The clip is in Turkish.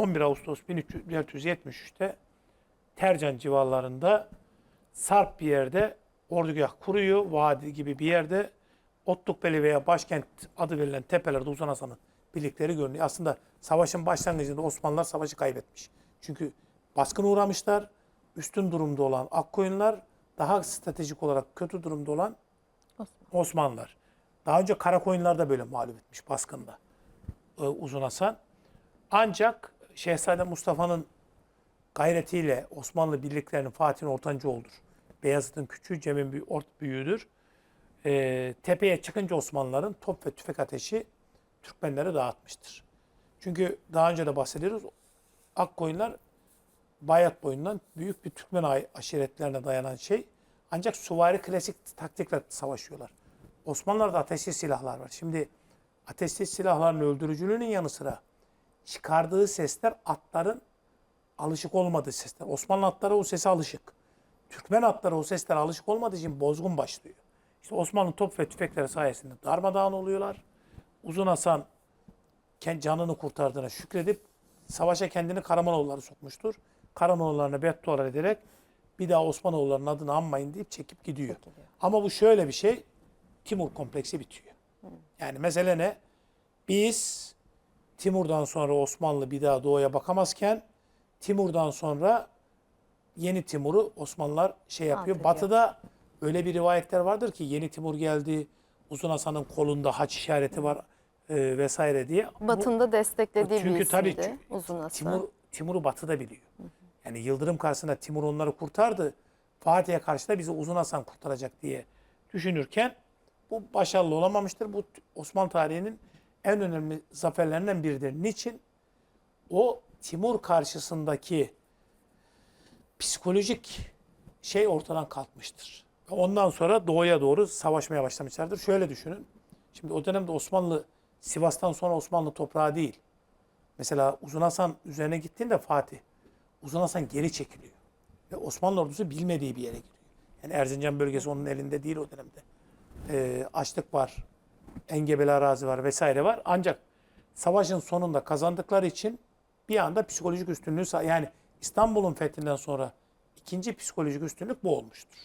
11 Ağustos 1473'te Tercan civarlarında Sarp bir yerde ordugah kuruyor. Vadi gibi bir yerde Otlukbeli veya başkent adı verilen tepelerde Uzun Hasan'ın birlikleri görünüyor. Aslında savaşın başlangıcında Osmanlılar savaşı kaybetmiş. Çünkü baskın uğramışlar. Üstün durumda olan Akkoyunlar, daha stratejik olarak kötü durumda olan Osman. Osmanlılar. Daha önce Karakoyunlar da böyle mağlup etmiş baskında e, Uzun Hasan. Ancak Şehzade Mustafa'nın gayretiyle Osmanlı birliklerinin Fatih'in ortancı olur. Beyazıt'ın küçüğü, Cem'in bir ort büyüğüdür. E, tepeye çıkınca Osmanlıların top ve tüfek ateşi Türkmenlere dağıtmıştır. Çünkü daha önce de bahsediyoruz. Akkoyunlar Bayat boyundan büyük bir Türkmen aşiretlerine dayanan şey. Ancak suvari klasik taktikle savaşıyorlar. Osmanlılar'da ateşli silahlar var. Şimdi ateşli silahların öldürücülüğünün yanı sıra çıkardığı sesler atların alışık olmadığı sesler. Osmanlı atları o sese alışık. Türkmen atları o seslere alışık olmadığı için bozgun başlıyor. İşte Osmanlı top ve tüfekleri sayesinde darmadağın oluyorlar. Uzun Hasan canını kurtardığına şükredip savaşa kendini Karamanoğulları sokmuştur. Karamanoğullarına beddualar ederek bir daha Osmanoğullarının adını anmayın deyip çekip gidiyor. Çekiliyor. Ama bu şöyle bir şey. Timur kompleksi bitiyor. Yani mesele ne? Biz Timur'dan sonra Osmanlı bir daha doğuya bakamazken Timur'dan sonra yeni Timur'u Osmanlılar şey yapıyor. Alt ediyor. Batı'da öyle bir rivayetler vardır ki yeni Timur geldi. Uzun Hasan'ın kolunda haç işareti var e, vesaire diye. Bu- Batında desteklediği çünkü bir tabii isimdi. çünkü Uzun Hasan. Timur, Timur'u batıda biliyor. Yani Yıldırım karşısında Timur onları kurtardı. Fatih'e karşı da bizi Uzun Hasan kurtaracak diye düşünürken bu başarılı olamamıştır. Bu Osmanlı tarihinin en önemli zaferlerinden biridir. Niçin? O Timur karşısındaki psikolojik şey ortadan kalkmıştır. Ondan sonra doğuya doğru savaşmaya başlamışlardır. Şöyle düşünün. Şimdi o dönemde Osmanlı Sivas'tan sonra Osmanlı toprağı değil. Mesela Uzun Hasan üzerine gittiğinde Fatih, Uzun Hasan geri çekiliyor. Ve Osmanlı ordusu bilmediği bir yere giriyor. Yani Erzincan bölgesi onun elinde değil o dönemde. Ee, açlık var, engebeli arazi var vesaire var. Ancak savaşın sonunda kazandıkları için bir anda psikolojik üstünlüğü yani İstanbul'un fethinden sonra ikinci psikolojik üstünlük bu olmuştur.